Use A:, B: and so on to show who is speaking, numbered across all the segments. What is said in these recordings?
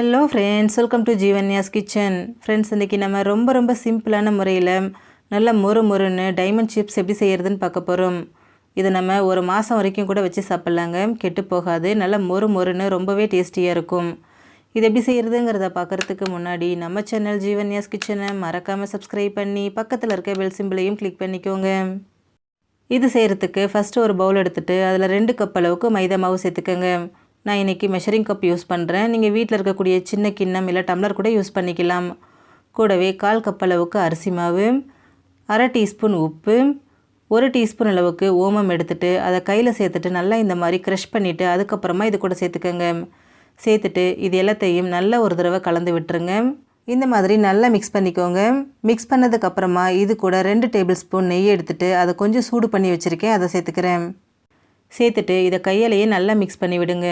A: Hello friends welcome to Jeevanya's kitchen friends இன்றைக்கி நம்ம ரொம்ப ரொம்ப சிம்பிளான முறையில் நல்ல மொறு மொறுன்னு டைமண்ட் சிப்ஸ் எப்படி செய்கிறதுன்னு பார்க்க போகிறோம் இதை நம்ம ஒரு மாதம் வரைக்கும் கூட வச்சு சாப்பிட்லாங்க. கெட்டு போகாது. நல்ல மொறு மொறுன்னு ரொம்பவே டேஸ்டியாக இருக்கும். இது எப்படி செய்கிறதுங்கிறத பார்க்குறதுக்கு முன்னாடி நம்ம சேனல் ஜீவன்யாஸ் கிச்சனை மறக்காமல் சப்ஸ்கிரைப் பண்ணி பக்கத்தில் இருக்க பெல் சிம்பிளையும் கிளிக் பண்ணிக்கோங்க. இது செய்கிறதுக்கு ஃபஸ்ட்டு ஒரு பவுல் எடுத்துகிட்டு அதில் ரெண்டு கப் அளவுக்கு மைதா மாவு சேர்த்துக்கோங்க. நான் இன்றைக்கி மெஷரிங் கப் யூஸ் பண்ணுறேன் நீங்கள் வீட்டில் இருக்கக்கூடிய சின்ன கிண்ணம் இல்லை டம்ளர் கூட யூஸ் பண்ணிக்கலாம். கூடவே கால் கப் அளவுக்கு அரிசி மாவு அரை டீஸ்பூன் உப்பு ஒரு டீஸ்பூன் அளவுக்கு ஓமம் எடுத்துகிட்டு அதை கையில் சேர்த்துட்டு நல்லா இந்த மாதிரி க்ரஷ் பண்ணிவிட்டு அதுக்கப்புறமா இது கூட சேர்த்துக்கோங்க. சேர்த்துட்டு இது எல்லாத்தையும் நல்ல ஒரு தடவை கலந்து விட்டுருங்க. இந்த மாதிரி நல்லா மிக்ஸ் பண்ணிக்கோங்க. மிக்ஸ் பண்ணதுக்கப்புறமா இது கூட ரெண்டு டேபிள் ஸ்பூன் நெய் எடுத்துகிட்டு அதை கொஞ்சம் சூடு பண்ணி வச்சுருக்கேன். அதை சேர்த்துக்கிறேன். சேர்த்துட்டு இதை கையாலேயே நல்லா மிக்ஸ் பண்ணி விடுங்க.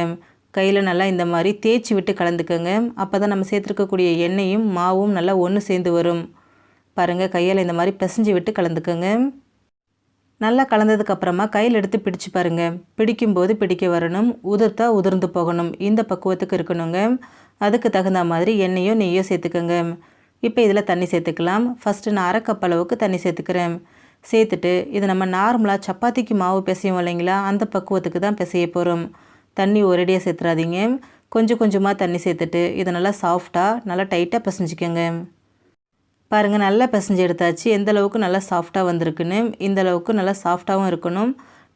A: கையில் நல்லா இந்த மாதிரி தேய்ச்சி விட்டு கலந்துக்கோங்க. அப்போ தான் நம்ம சேர்த்துருக்கக்கூடிய எண்ணெயும் மாவும் நல்லா ஒன்று சேர்ந்து வரும். பாருங்கள் கையால் இந்த மாதிரி பிசைஞ்சு விட்டு கலந்துக்கோங்க. நல்லா கலந்ததுக்கப்புறமா கையில் எடுத்து பிடிச்சு பாருங்கள் பிடிக்கும்போது பிடிக்க வரணும். உதிர்த்தா உதிர்ந்து போகணும். இந்த பக்குவத்துக்கு இருக்கணுங்க. அதுக்கு தகுந்த மாதிரி எண்ணெயோ நெய்யோ சேர்த்துக்கோங்க. இப்போ இதில் தண்ணி சேர்த்துக்கலாம். ஃபஸ்ட்டு நான் அரை கப் அளவுக்கு தண்ணி சேர்த்துக்கிறேன். சேர்த்துட்டு இது நம்ம நார்மலாக சப்பாத்திக்கு மாவு பிசையும் இல்லைங்களா? அந்த பக்குவத்துக்கு தான் பிசைய போகிறோம் தண்ணி ஒரேடியாக சேர்த்துறாதீங்க. கொஞ்சம் கொஞ்சமாக தண்ணி சேர்த்துட்டு இதை நல்லா சாஃப்டாக நல்லா டைட்டாக பிசைஞ்சிக்கோங்க. பாருங்கள் நல்லா பிசைஞ்சு எடுத்தாச்சு. எந்த அளவுக்கு நல்லா சாஃப்டாக வந்திருக்குன்னு இந்த அளவுக்கு நல்லா சாஃப்டாகவும் இருக்கணும்.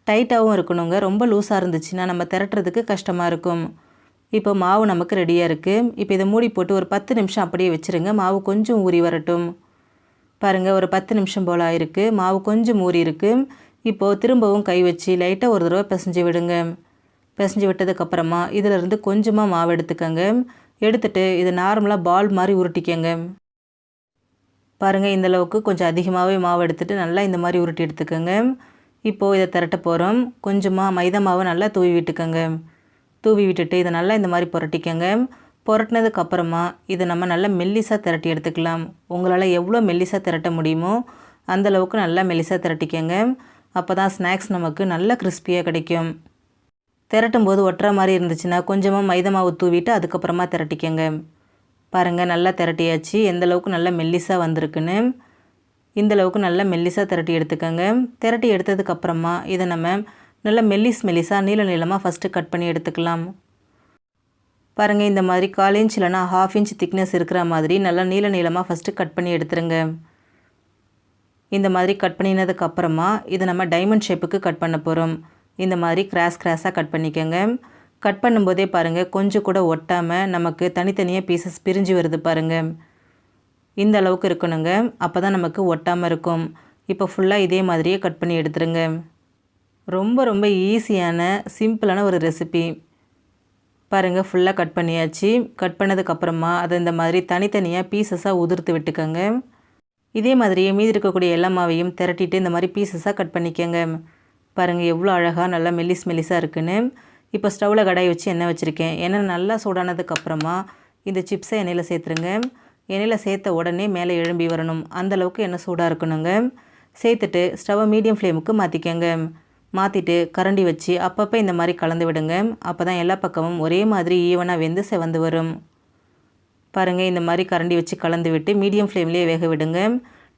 A: டைட்டாகவும் இருக்கணுங்க. ரொம்ப லூஸாக இருந்துச்சுன்னா நம்ம திரட்டுறதுக்கு கஷ்டமாக இருக்கும். இப்போ மாவு நமக்கு ரெடியாக இருக்குது இப்போ இதை மூடி போட்டு ஒரு பத்து நிமிஷம் அப்படியே வச்சுருங்க. மாவு கொஞ்சம் ஊறி வரட்டும். பாருங்கள் ஒரு பத்து நிமிஷம் போல் ஆயிருக்கு. மாவு கொஞ்சம் ஊறி இருக்குது இப்போது திரும்பவும் கை வச்சு லைட்டாக ஒரு தடவை பிசைஞ்சு விடுங்க. பிசைஞ்சு விட்டதுக்கப்புறமா இதிலிருந்து கொஞ்சமாக மாவு எடுத்துக்கோங்க. எடுத்துட்டு இதை நார்மலாக பால் மாதிரி உருட்டிக்கங்க. பாருங்கள் இந்தளவுக்கு கொஞ்சம் அதிகமாகவே மாவு எடுத்துகிட்டு நல்லா இந்த மாதிரி உருட்டி எடுத்துக்கோங்க. இப்போது இதை திரட்ட போகிறோம் கொஞ்சமாக மைதா மாவை நல்லா தூவி விட்டுக்கோங்க. தூவி விட்டுட்டு இதை நல்லா இந்த மாதிரி புரட்டிக்கங்க. புரட்டினதுக்கு அப்புறமா இதை நம்ம நல்லா மெல்லிசாக திரட்டி எடுத்துக்கலாம். உங்களால் எவ்வளோ மெல்லிசாக திரட்ட முடியுமோ அந்தளவுக்கு நல்லா மெல்லிசாக திரட்டிக்கங்க. அப்போ தான் ஸ்நாக்ஸ் நமக்கு நல்லா கிறிஸ்பியாக கிடைக்கும். திரட்டும் போது ஒட்டுற மாதிரி இருந்துச்சுன்னா கொஞ்சமாக மைதா மாவு தூவிட்டு அதுக்கப்புறமா திரட்டிக்கங்க. பாருங்கள் நல்லா திரட்டியாச்சு. எந்தளவுக்கு நல்லா மெல்லிசாக வந்திருக்குன்னு. இந்த அளவுக்கு நல்லா மெல்லிசாக திரட்டி எடுத்துக்கோங்க. திரட்டி எடுத்ததுக்கப்புறமா இதை நம்ம நல்லா மெல்லிஸ் மெல்லிசாக நீள நீளமாக ஃபஸ்ட்டு கட் பண்ணி எடுத்துக்கலாம். பாருங்கள் இந்த மாதிரி கால் இன்ச் இல்லைனா ஹாஃப் இன்ச் திக்னஸ் இருக்கிற மாதிரி நல்லா நீள நீளமாக ஃபஸ்ட்டு கட் பண்ணி எடுத்துருங்க. இந்த மாதிரி கட் பண்ணினதுக்கப்புறமா இதை நம்ம டைமண்ட் ஷேப்புக்கு கட் பண்ண போகிறோம் இந்த மாதிரி கிராஸ் கிராஸாக கட் பண்ணிக்கோங்க. கட் பண்ணும்போதே பாருங்கள் கொஞ்சம் கூட ஒட்டாமல் நமக்கு தனித்தனியாக பீசஸ் பிரிஞ்சு வருது பாருங்கள் இந்த அளவுக்கு இருக்கணுங்க. அப்போ தான் நமக்கு ஒட்டாமல் இருக்கும். இப்போ ஃபுல்லாக இதே மாதிரியே கட் பண்ணி எடுத்துருங்க. ரொம்ப ரொம்ப ஈஸியான சிம்பிளான ஒரு ரெசிபி பாருங்கள் ஃபுல்லாக கட் பண்ணியாச்சு. கட் பண்ணதுக்கப்புறமா அதை இந்த மாதிரி தனித்தனியாக பீசஸாக உதிர்த்து விட்டுக்கோங்க. இதே மாதிரியே மீதி இருக்கக்கூடிய எல்லா மாவையும் திரட்டிட்டு இந்த மாதிரி பீசஸாக கட் பண்ணிக்கோங்க. பாருங்கள் எவ்வளோ அழகாக நல்லா மெல்லிஸ் மெல்லிஸாக இருக்குன்னு. இப்போ ஸ்டவ்வில் கடாய் வச்சு எண்ணெய் வச்சுருக்கேன். எண்ணெய் நல்லா சூடானதுக்கப்புறமா இந்த சிப்ஸை எண்ணெயில் சேர்த்துருங்க. எண்ணெயில் சேர்த்த உடனே மேலே எழும்பி வரணும். அந்தளவுக்கு எண்ணெய் சூடாக இருக்கணுங்க. சேர்த்துட்டு ஸ்டவ்வை மீடியம் ஃப்ளேமுக்கு மாற்றிக்கோங்க மாற்றிட்டு கரண்டி வச்சு அப்பப்போ இந்த மாதிரி கலந்து விடுங்க. அப்போ தான் எல்லா பக்கமும் ஒரே மாதிரி ஈவனாக வெந்து செவந்து வரும். பாருங்கள் இந்த மாதிரி கரண்டி வச்சு கலந்து விட்டு மீடியம் ஃப்ளேம்லேயே வேக விடுங்க.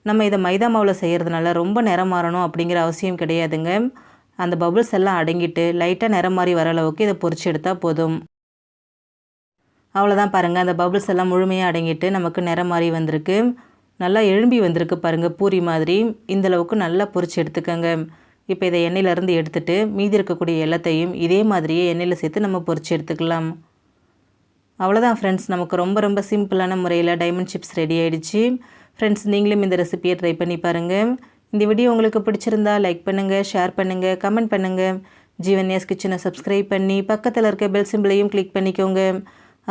A: நம்ம இதை மைதா மாவில் செய்கிறதுனால ரொம்ப நிறம் மாறணும் அப்படிங்கிற அவசியம் கிடையாதுங்க. அந்த பபுள்ஸ் எல்லாம் அடங்கிட்டு லைட்டாக நிறம் மாறி வர அளவுக்கு இதை பொறிச்சு எடுத்தால் போதும். அவ்வளோதான் பாருங்கள் அந்த பபுள்ஸ் எல்லாம் முழுமையாக அடங்கிட்டு நமக்கு நிறம் மாறி வந்திருக்கு. நல்லா எழும்பி வந்திருக்கு பாருங்கள் பூரி மாதிரி. இந்தளவுக்கு நல்லா பொறிச்சு எடுத்துக்கோங்க. இப்போ இதை எண்ணெயிலேருந்து எடுத்துகிட்டு மீதி இருக்கக்கூடிய எல்லாத்தையும் இதே மாதிரியே எண்ணெயில் சேர்த்து நம்ம பொறிச்சு எடுத்துக்கலாம். அவ்வளோதான் ஃப்ரெண்ட்ஸ் நமக்கு ரொம்ப ரொம்ப சிம்பிளான முறையில் டைமண்ட் சிப்ஸ் ரெடி ஆகிடுச்சு ஃப்ரெண்ட்ஸ் நீங்களும் இந்த ரெசிபியை ட்ரை பண்ணி பாருங்கள் இந்த வீடியோ உங்களுக்கு பிடிச்சிருந்தா லைக் பண்ணுங்கள் ஷேர் பண்ணுங்கள் கமெண்ட் பண்ணுங்கள் ஜீவன்யாஸ் கிச்சனை சப்ஸ்கிரைப் பண்ணி பக்கத்தில் இருக்க பெல் சிம்பிளையும் கிளிக் பண்ணிக்கோங்க.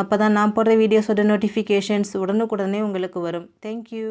A: அப்போ தான் நான் போடுற வீடியோஸோட நோட்டிஃபிகேஷன்ஸ் உடனுக்குடனே உங்களுக்கு வரும். தேங்க்யூ